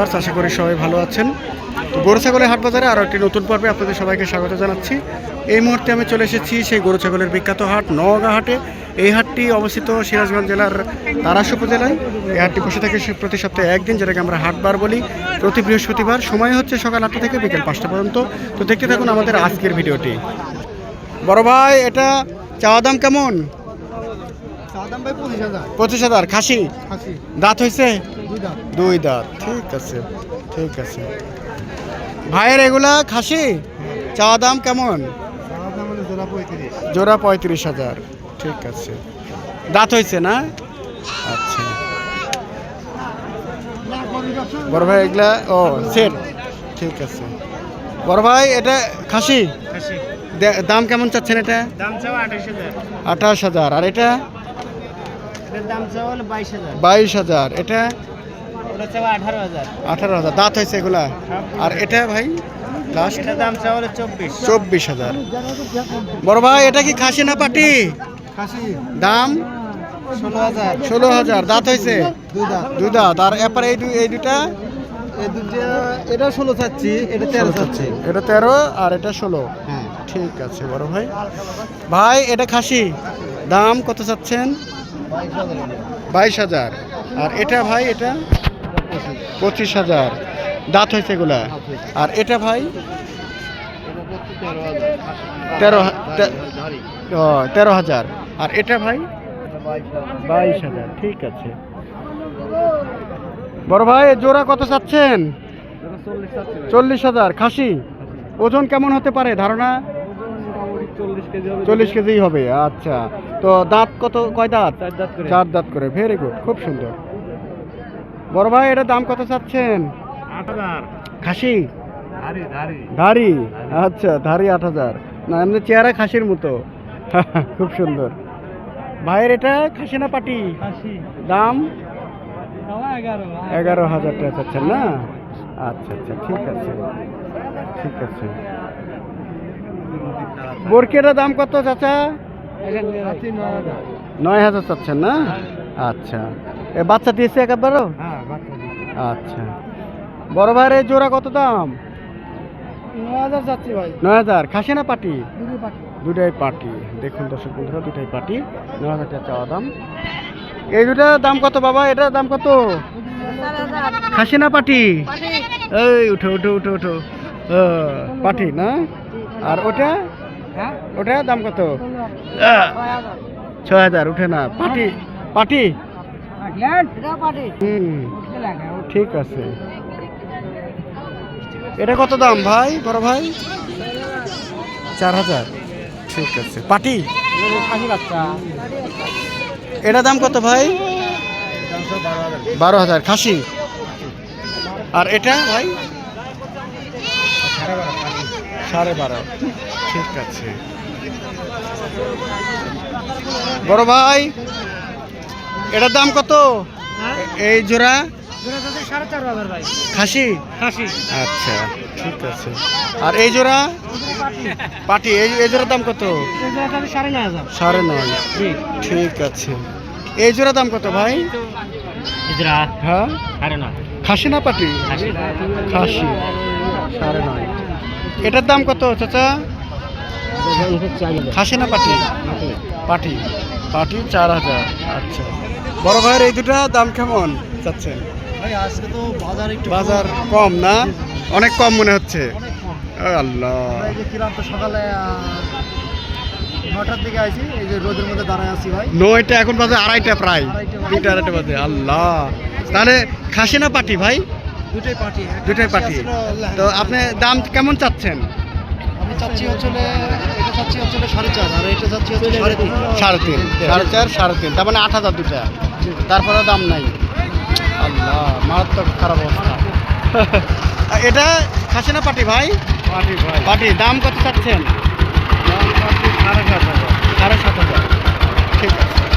আশা করি সবাই ভালো আছেন। তো গরু ছাগলের হাট বাজারে আরও একটি নতুন পর্বে আপনাদের সবাইকে স্বাগত জানাচ্ছি। এই মুহূর্তে আমি চলে এসেছি সেই গরু ছাগলের বিখ্যাত হাট নওগাঁ হাটে। এই হাটটি অবস্থিত সিরাজগঞ্জ জেলার তারাস উপজেলায়। এই হাটটি বসে থাকে প্রতি সপ্তাহে একদিন যেটাকে আমরা হাটবার বলি। প্রতি বৃহস্পতিবার সময় হচ্ছে সকাল আটটা থেকে বিকেল পাঁচটা পর্যন্ত। তো দেখতে থাকুন আমাদের আজকের ভিডিওটি। বড় ভাই এটা চাওয়া দাম কেমন? পঁচিশ হাজার। খাসি। দাঁত হয়েছে? দুই দাঁত। ঠিক আছে ঠিক আছে। ভাইয়ের এগুলা খাসি? চাওয়া দাম কেমন? জোড়া পঁয়ত্রিশ। হাজার ঠিক আছে। দাঁত হয়েছে না? আচ্ছা। বড় ভাই এগুলা ও সেট ঠিক আছে। বড় ভাই এটা খাসি? দাম কেমন চাচ্ছেন এটা? আঠাশ হাজার। আর এটা? বাইশ হাজার এটা? আঠারো হাজার। দাঁত হয়েছে এগুলা? আর এটা ভাই লাস্ট দাম চব্বিশ। হাজার। বড় ভাই এটা কি খাসি না পাটি? দাম? ষোলো হাজার। দাঁত হয়েছে? দুই দাঁত। আর এরপর এই এই দুটা এটা ষোলো চাচ্ছি এটা তেরো চাচ্ছি। এটা তেরো আর এটা ষোলো। হ্যাঁ। ঠিক আছে বড় ভাই। ভাই এটা খাসি। দাম কত চাচ্ছেন? বাইশ হাজার। আর এটা ভাই এটা? পঁচিশ হাজার। দাঁত হয়েছে এগুলা? আর এটা ভাই? তেরো হাজার তেরো হাজার। আর এটা ভাই? বাইশ হাজার ঠিক আছে। বড় ভাই জোড়া কত চাচ্ছেন? চল্লিশ হাজার খাসি? ওজন কেমন হতে পারে ধারণা? চল্লিশ কেজি হবে। আচ্ছা তো দাঁত কত কয় দাঁত? দাঁত চার দাঁত করে ভেরি গুড খুব সুন্দর। বড় ভাই এটার দাম কত চাচ্ছেন? খাসি? ধারি আচ্ছা ধারি আট হাজার। না এমনি চেহারা খাসির মতো। খুব সুন্দর। ভাইয়ের এটা খাসি না পাটি? দাম? এগারো। হাজার টাকা চাচ্ছেন না? আচ্ছা আচ্ছা ঠিক আছে। ঠিক আছে। বরকেটার দাম কত চাচা? নয় হাজার চাচ্ছেন না? আচ্ছা। এ বাচ্চা দিয়েছে একবারও? হ্যাঁ। আচ্ছা। বড় ভাইয়ের এই জোড়া কত দাম? নয় হাজার খাসি না পাটি? দুটাই পাটি। দেখুন দর্শক বন্ধুরা দুটাই পাটি। নয় হাজার টাকা চাওয়া দাম। এই দুটার দাম কত বাবা? এটার দাম কত? খাসি না পাটি? এই উঠো উঠো উঠো উঠো। ও, পাটি না? আর ওটা? হ্যাঁ? ওটা দাম কত? ছয় হাজার। উঠে না। পাটি? পাটি? হুম। ঠিক আছে। এটা কত দাম ভাই, বড় ভাই? চার হাজার। ঠিক আছে। পাটি? এটা দাম কত ভাই? বারো হাজার। খাসি? আর এটা ভাই? সাড়ে বারো। ঠিক আছে। বড় ভাই, এটার দাম কত? এই জোড়া? সাড়ে চার হাজার ভাই। খাসি? খাসি। আচ্ছা ঠিক আছে। আর এই জোড়া? পাটি এই এই জোড়ার দাম কত? সাড়ে নয় হাজার। সাড়ে নয়। ঠিক আছে। এই জোড়া দাম কত ভাই? হ্যাঁ? খাসি না পাটি? খাসি সাড়ে নয়। এটার দাম কত চাচা? খাসি না পাটি? পাটি। পাটি চার হাজার। আচ্ছা। বড় ভাইয়ের এই দুটা দাম কেমন চাচ্ছেন? বাজার কম। না? অনেক কম মনে হচ্ছে। আল্লাহ। সকালে নটার দিকে আইছি এই যে রোদের মধ্যে দাঁড়ায় আছি ভাই। নয়টা এখন বাজে আড়াইটা প্রায়। দুইটা আড়াইটা বাজে। আল্লাহ। তাহলে খাসি না পাটি ভাই? দুটোই পার্টি দুটাই পাটি। তো আপনি দাম কেমন চাচ্ছেন? আমি চাচ্ছি হচ্ছে এটা চাচ্ছি হচ্ছে সাড়ে চার আর এটা চাচ্ছি হচ্ছে সাড়ে তিন। সাড়ে তিন। সাড়ে চার সাড়ে তিন। তার মানে আট হাজার দুটা তারপরে দাম নাই। আল্লাহ মারাত্মক খারাপ অবস্থা। এটা খাসি না পাটি ভাই? পার্টি ভাই। পাটি দাম কত চাচ্ছেন? সাড়ে সাত হাজার। সাড়ে সাত হাজার। ঠিক আছে।